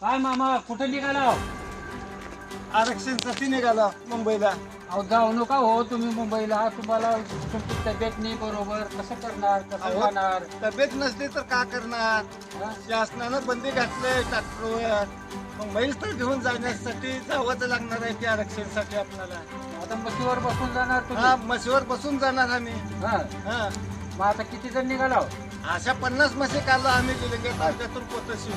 काय मामा कुठे निघाला? आरक्षणसाठी निघाला मुंबईला. अहो जाऊ नका हो तुम्ही मुंबईला. तुम्हाला तुमची तब्येत नाही बरोबर. कसं करणार? कसं अहो. जाणार तब्येत नसली तर का करणार? हा? शासनानं बंदी घातलंय ट्रॅक्टरवर मुंबईच तर घेऊन जाण्यासाठी जावंच लागणार आहे की आरक्षणसाठी आपल्याला. आता मशीवर बसून जाणार हा तुम्ही म्हशीवर बसून जाणार आम्ही. हा. हा. मग आता किती जण निघाला? अशा पन्नास म्हशी काढलो आम्ही गेले तालुक्यातून पोतशी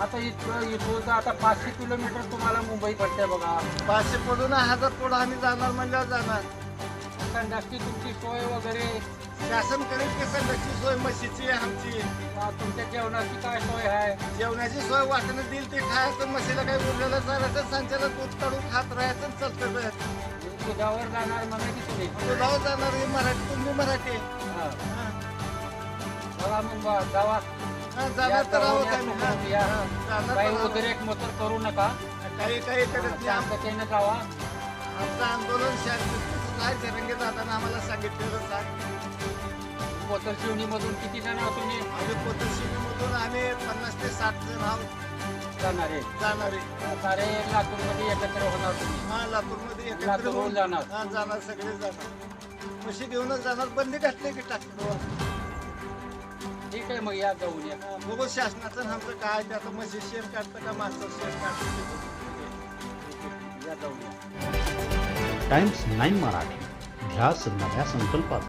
आता इथं इथून तर आता पाचशे किलोमीटर तुम्हाला मुंबई पडते बघा. पाचशे पडून हजार पुढं आम्ही जाणार म्हणल्यावर जाणार. संडासची तुमची सोय वगैरे? शासन करेल की संघाची सोय म्हशीची आमची. अ, तुमच्या जेवणाची काय सोय आहे? जेवणाची सोय वाटणं देईल ते खायचं म्हशीला काही उरलेलं चालायचं संचाला दूध काढून खात राहायचं आणि चालतं दुधावर जाणार म्हणा की तुम्ही? दुधावर जाणार हे मराठी तुम्ही मराठी. हा. हा. बघा मग बा, जावा. काही. उद्रेक मतर करू नका. काही काही करत नाही. आम- शांततेनं जावा. आमचं आंदोलन आहे जरंगे दादानं आम्हाला सांगितलेलं आहे कोतर शिवणी मधून किती जण आहोत तुम्ही? आम्ही पोतशिमीमधून आम्ही पन्नास ते साठ जण आहोत. जाणार आहे. जाणारे सारे लातूरमध्ये एकत्र होणार तुम्ही. हा लातूरमध्ये एकत्र होऊन जाणार. हा जाणार सगळे जाणार. म्हशी घेऊनच जाणार. बंदी घातली की ट्रॅक्टरवर ठीक आहे मग या जाऊन या बघू शासनाचं आमचं काय ते आता म्हशी शेअर काढतं का माणसं शेअर काढतं. या जाऊन या टाइम्स नाईन मराठी. ध्यास नव्या संकल्पाचा